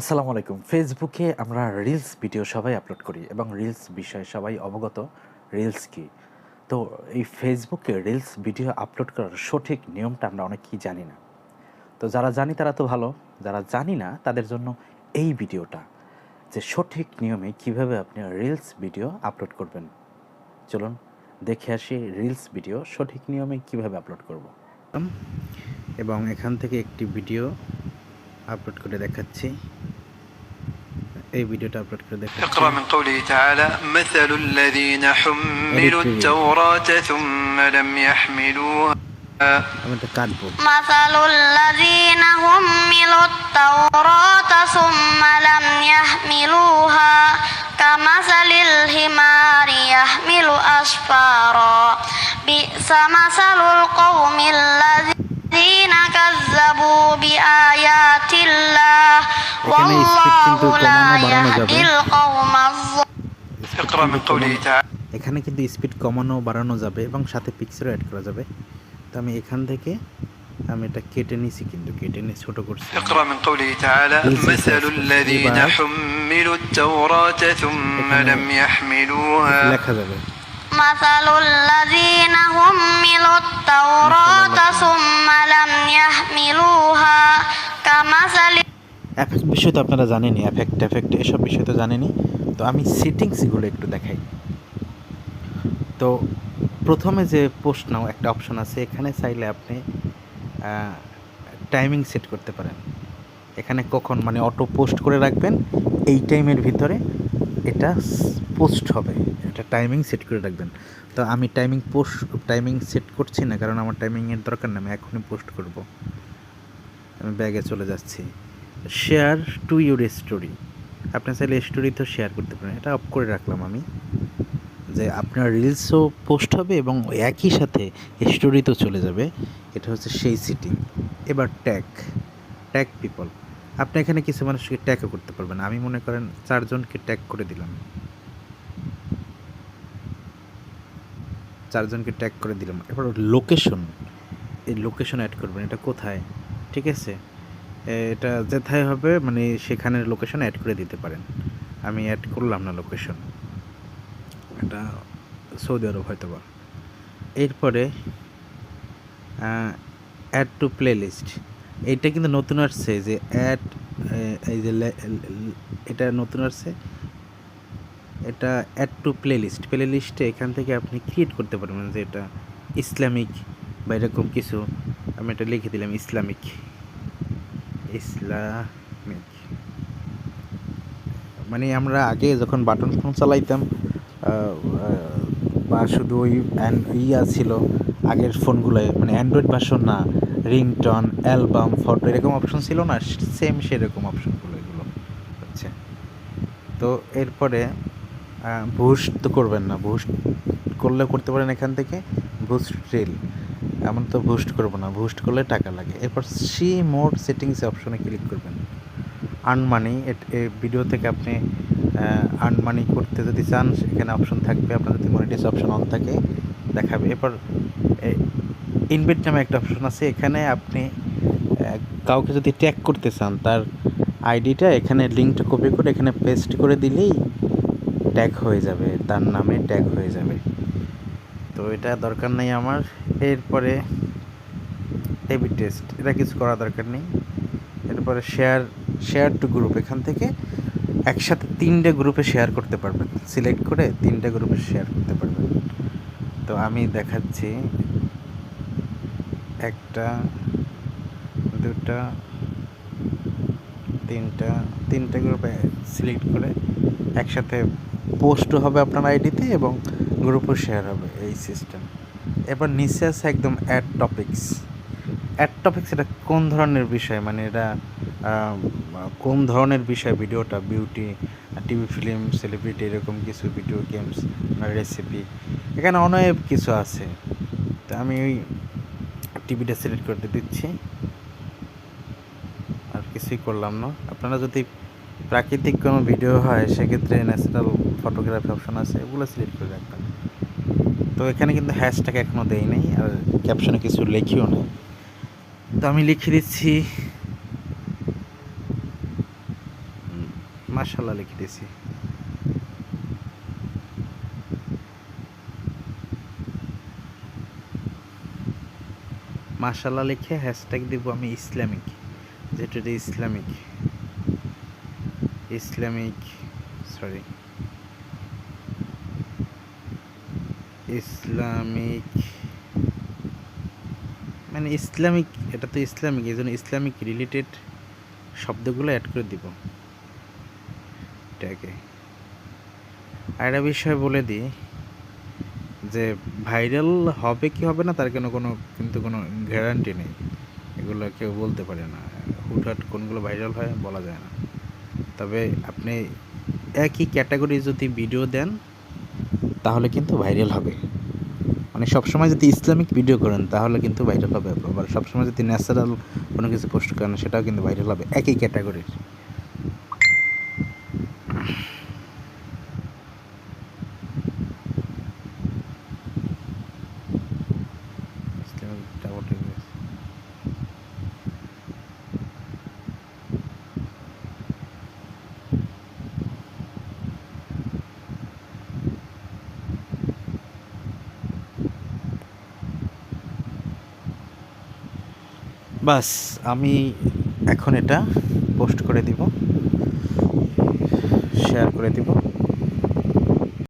আসসালামু আলাইকুম। ফেসবুকে আমরা রিলস ভিডিও সবাই আপলোড করি এবং রিলস বিষয়ে সবাই অবগত। রিলস কি? তো এই ফেসবুকে রিলস ভিডিও আপলোড করার সঠিক নিয়মটা আমরা অনেকেই জানি না। তো যারা জানি তারা তো ভালো। যারা জানি না, তাদের জন্য এই ভিডিওটা যে সঠিক নিয়মে কীভাবে আপনি রিলস ভিডিও আপলোড করবেন। চলুন দেখে আসি রিলস ভিডিও সঠিক নিয়মে কীভাবে আপলোড করব। এবং এখান থেকে একটি ভিডিও আপলোড করে দেখাচ্ছি। এই ভিডিওটা আপলোড করে দেখাচ্ছি اقرأ من قوله تعالى مثل الذين حملوا التوراة ثم لم يحملوها আমি এটা কাটবো مثل الذين حملوا التوراة ثم لم يحملوها كمثل الحمار يحمل أسفارا بئس مثل القوم الذين এখানে speed কিন্তু والله لا কমানো বাড়ানো যাবে। يهدي القوم الظالمين اقرأ من قوله تعالى এখানে কিন্তু স্পিড কমানো বাড়ানো যাবে এবং সাথে পিক্সেলও অ্যাড করা যাবে তো আমি এখান থেকে আমি এটা কেটে নিছি কিন্তু কেটে নিয়ে ছোট করছি اقرأ من قوله تعالى This is مثل a- الذين Ibad. حملوا التوراة ثم এখানে لم يحملوها লেখা যাবে مثل الذين حملوا التوراة ثم لم يحملوها كمثل এফেক্ট বিষয় তো আপনারা জানেনই এফেক্ট এফেক্ট এসব বিষয় তো জানেনই। তো আমি সেটিংসগুলো একটু দেখাই। তো প্রথমে যে পোস্ট নাও, একটা অপশন আছে, এখানে চাইলে আপনি টাইমিং সেট করতে পারেন। এখানে কখন মানে অটো পোস্ট করে রাখবেন, এই টাইমের ভিতরে এটা পোস্ট হবে। এটা টাইমিং সেট করে রাখবেন। তো আমি টাইমিং পোস্ট টাইমিং সেট করছি না, কারণ আমার টাইমিংয়ের দরকার না, আমি এখনই পোস্ট করব। আমি ব্যাগে চলে যাচ্ছি। শেয়ার টু ইউর স্টোরি আপনি চাইলে স্টোরি তো শেয়ার করতে পারেন। এটা অফ করে রাখলাম আমি। যে আপনার রিলসও পোস্ট হবে এবং একই সাথে স্টোরিতেও চলে যাবে। এটা হচ্ছে সেই সিটিং এবার ট্যাগ ট্যাগ পিপল আপনি এখানে কিছু মানুষকে ট্যাগও করতে পারবেন। আমি মনে করেন চারজনকে ট্যাগ করে দিলাম। চারজনকে ট্যাগ করে দিলাম। এবার লোকেশন এই লোকেশন অ্যাড করবেন। এটা কোথায়? ঠিক আছে? এটা যেথায় হবে মানে সেখানের লোকেশন অ্যাড করে দিতে পারেন। আমি অ্যাড করলাম না লোকেশন এটা সৌদি আরব হয়তো বা। এরপরে অ্যাড টু প্লে লিস্ট এইটা কিন্তু নতুন আসছে, যে অ্যাড এই যে এটা নতুন আসছে। এটা অ্যাড টু প্লে লিস্ট প্লে লিস্টে এখান থেকে আপনি ক্রিয়েট করতে পারবেন যে এটা ইসলামিক বা এরকম কিছু। আমি এটা লিখে দিলাম ইসলামিক। ইসলামিক মানে আমরা আগে যখন বাটন ফোন চালাইতাম বা শুধু ওই ইয়া ছিল, আগের ফোনগুলোয় মানে অ্যান্ড্রয়েড ভার্সন না, রিংটন, অ্যালবাম, ফটো, এরকম অপশন ছিল না সেম সেরকম অপশনগুলো এগুলো হচ্ছে। তো এরপরে বুস্ট তো করবেন না বুস্ট করলে করতে পারেন এখান থেকে বুস্ট রিল এমন তো বুস্ট করব না। বুস্ট করলে টাকা লাগে। এরপর সি মোড সেটিংস অপশনে ক্লিক করবেন। আর্ন মানি ভিডিও থেকে আপনি আর্ন মানি করতে যদি চান, সেখানে অপশন থাকবে। আপনার যদি মনিটাইজ অপশন অন থাকে, দেখাবে। এরপর ইনভেট নামে একটা অপশন আছে। এখানে আপনি কাউকে যদি ট্যাগ করতে চান, তার আইডিটা এখানে লিঙ্কটা কপি করে, এখানে পেস্ট করে দিলেই ট্যাগ হয়ে যাবে। তার নামে ট্যাগ হয়ে যাবে। তো এটা দরকার নেই আমার। এরপরে এবি টেস্ট এটা কিছু করা দরকার নেই। এরপরে শেয়ার শেয়ার টু গ্রুপ এখান থেকে একসাথে তিনটে গ্রুপে শেয়ার করতে পারবেন। সিলেক্ট করে তিনটে গ্রুপে শেয়ার করতে পারবেন। তো আমি দেখাচ্ছি একটা, দুটা, তিনটা, তিনটে গ্রুপে সিলেক্ট করে একসাথে পোস্টও হবে আপনার আইডিতে এবং গ্রুপও শেয়ার হবে এই সিস্টেম এবার নিচে আছে একদম অ্যাড টপিক্স অ্যাড টপিক্স এটা কোন ধরনের বিষয়? মানে এটা কোন ধরনের বিষয় ভিডিওটা? বিউটি টিভি ফিল্ম সেলিব্রিটি এরকম কিছু ভিডিও গেমস রেসিপি এখানে অনেক কিছু আছে। তো আমি ওই টিভিটা সিলেক্ট করতে দিচ্ছি। আর কিছুই করলাম না। আপনারা যদি প্রাকৃতিক কোনো ভিডিও হয়, সেক্ষেত্রে ন্যাচারাল ফটোগ্রাফি অপশন আছে, এগুলো সিলেক্ট করে রাখবেন। তো এখানে কিন্তু হ্যাশট্যাগ এখনও দেই নাই আর ক্যাপশনে কিছু লেখিও নেই। তো আমি লিখে দিচ্ছি মাশাল্লাহ লিখে দিচ্ছি মাশাল্লাহ লিখে হ্যাশট্যাগ দিব আমি ইসলামিক, যেটা ইসলামিক ইসলামিক সরি ইসলামিক মানে ইসলামিক, এটা তো ইসলামিক এই জন্য ইসলামিক রিলেটেড শব্দগুলো অ্যাড করে দিব। এটাকে। আর একটা বিষয় বলে দিই, যে ভাইরাল হবে কি হবে না, তার কোনো কোনো, কিন্তু কোনো গ্যারান্টি নেই। এগুলো কেউ বলতে পারে না। হুটহাট কোনগুলো ভাইরাল হয় বলা যায় না। তবে আপনি একই ক্যাটাগরি যদি ভিডিও দেন তাহলে কিন্তু ভাইরাল হবে। মানে সবসময় যদি ইসলামিক ভিডিও করেন, তাহলে কিন্তু ভাইরাল হবে। আবার সবসময় যদি ন্যাচারাল কোনো কিছু পোস্ট করেন, সেটাও কিন্তু ভাইরাল হবে। একই ক্যাটাগরির বাস আমি এখন এটা পোস্ট করে দিব শেয়ার করে দিব।